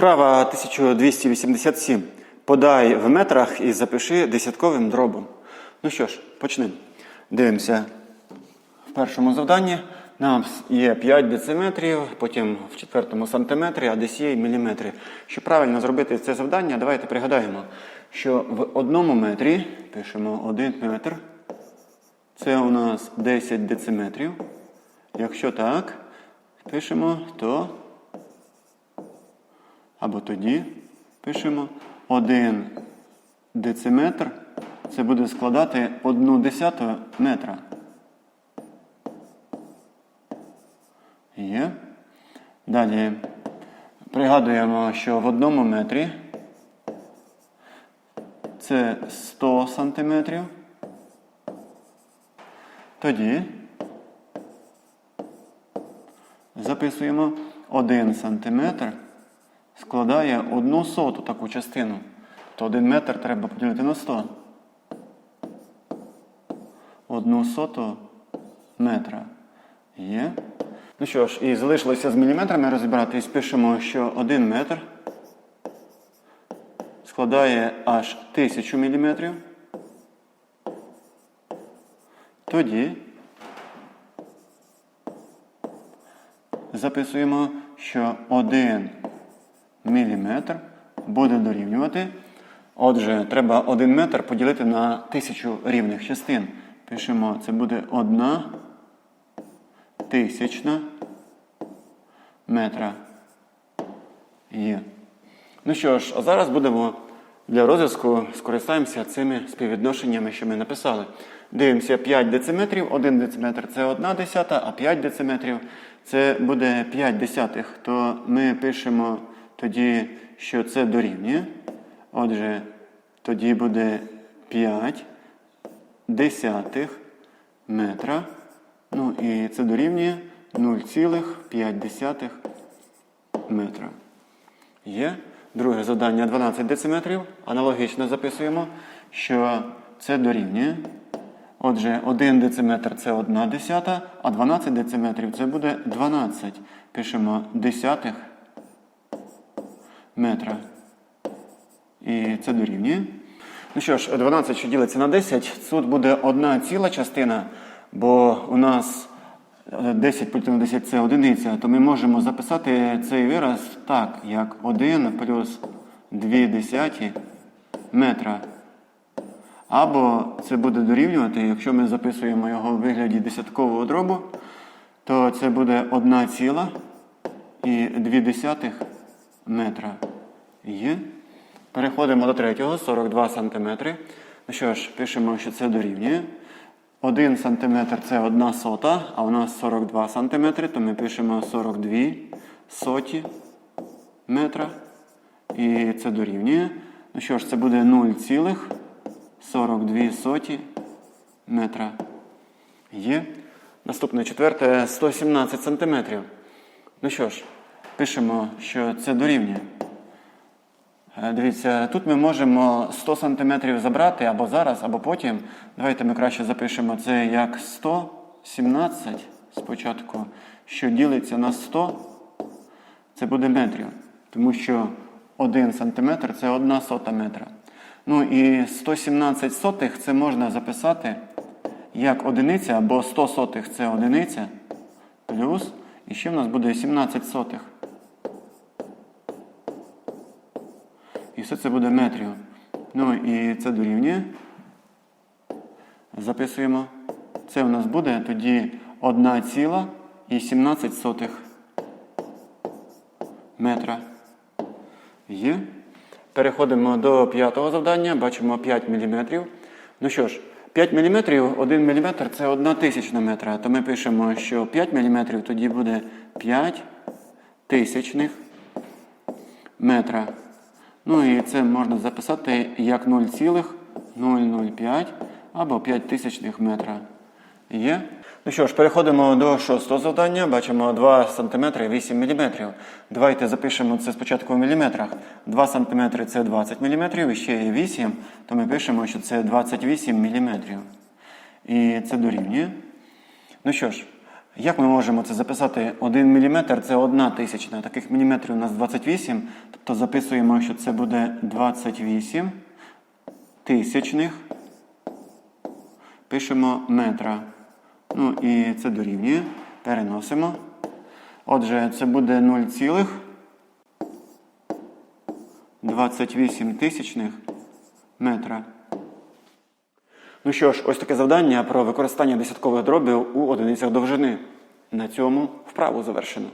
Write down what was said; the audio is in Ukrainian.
Вправа 1287. Подай в метрах і запиши десятковим дробом. Ну що ж, почнемо. Дивимося. В першому завданні нам є 5 дециметрів, потім в четвертому сантиметрі, а десь є і міліметри. Щоб правильно зробити це завдання, давайте пригадаємо, що в одному метрі пишемо 1 метр. Це у нас 10 дециметрів. Якщо так, пишемо, то або тоді пишемо 1 дециметр. Це буде складати 1 десяту метра. Є. Далі пригадуємо, що в одному метрі це 100 сантиметрів. Тоді записуємо 1 сантиметр складає одну соту таку частину. То 1 метр треба поділити на 100. Одну соту метра. Є. Ну що ж, і залишилося з міліметрами розібратись. Пишемо, що 1 метр складає аж 1000 міліметрів. Тоді записуємо, що 1 міліметр буде дорівнювати. Отже, треба 1 метр поділити на 1000 рівних частин. Пишемо, це буде 1 тисячна метра. Є. Ну що ж, а зараз будемо для розв'язку скористаємося цими співвідношеннями, що ми написали. Дивимося 5 дециметрів, 1 дециметр це 1 десята, а 5 дециметрів це буде 5 десятих. То ми пишемо тоді, що це дорівнює. Отже, тоді буде 5 десятих метра. Ну і це дорівнює 0,5 метра. Є. Друге завдання 12 дециметрів. Аналогічно записуємо, що це дорівнює. Отже, 1 дециметр це 1 десята, а 12 дециметрів це буде 12. Пишемо десятих метра. І це дорівнює. Ну що ж, 12, що ділиться на 10, тут буде одна ціла частина, бо у нас 10 поділити на 10 це одиниця, то ми можемо записати цей вираз так, як 1 плюс 2 десяті метра. Або це буде дорівнювати, якщо ми записуємо його в вигляді десяткового дробу, то це буде 1 ціла і 2 десятих метра. Є. Переходимо до третього, 42 см. Ну що ж, пишемо, що це дорівнює. 1 см це 1 сота, а у нас 42 см, то ми пишемо 42 соті метра. І це дорівнює. Ну що ж, це буде 0,42 соті метра. Є. Наступне четверте 117 см. Ну що ж, пишемо, що це дорівнює. Е, Дивіться, тут ми можемо 100 см забрати або зараз, або потім. Давайте ми краще запишемо це як 117 спочатку, що ділиться на 100, це буде метрів. Тому що 1 см це 1 сота метра. Ну і 117 сотих це можна записати як одиниця, або 100 сотих це одиниця. Плюс, і ще в нас буде 17 сотих. І все це буде метрів. Ну і це дорівнює. Записуємо. Це у нас буде тоді 1 ціла і 17 сотих метра. Є. Переходимо до п'ятого завдання. Бачимо 5 мм. Ну що ж, 5 мм, 1 мм це 1 тисячна метра. То ми пишемо, що 5 мм тоді буде 5 тисячних метра. Ну і це можна записати як 0,005 або 5 тисячних метра. Є. Ну що ж, переходимо до шостого завдання. Бачимо 2 см 8 мм. Давайте запишемо це спочатку в міліметрах. 2 см це 20 мм, і ще є 8, то ми пишемо, що це 28 мм. І це дорівнює. Ну що ж, Як ми можемо це записати? 1 мм це 1 тисячна. Таких міліметрів у нас 28. Тобто записуємо, що це буде 28 тисячних. Пишемо метра. Ну і це дорівнює. Переносимо. Отже, це буде 0,28 тисячних метра. Ну що ж, ось таке завдання про використання десяткових дробів у одиницях довжини. На цьому вправу завершено.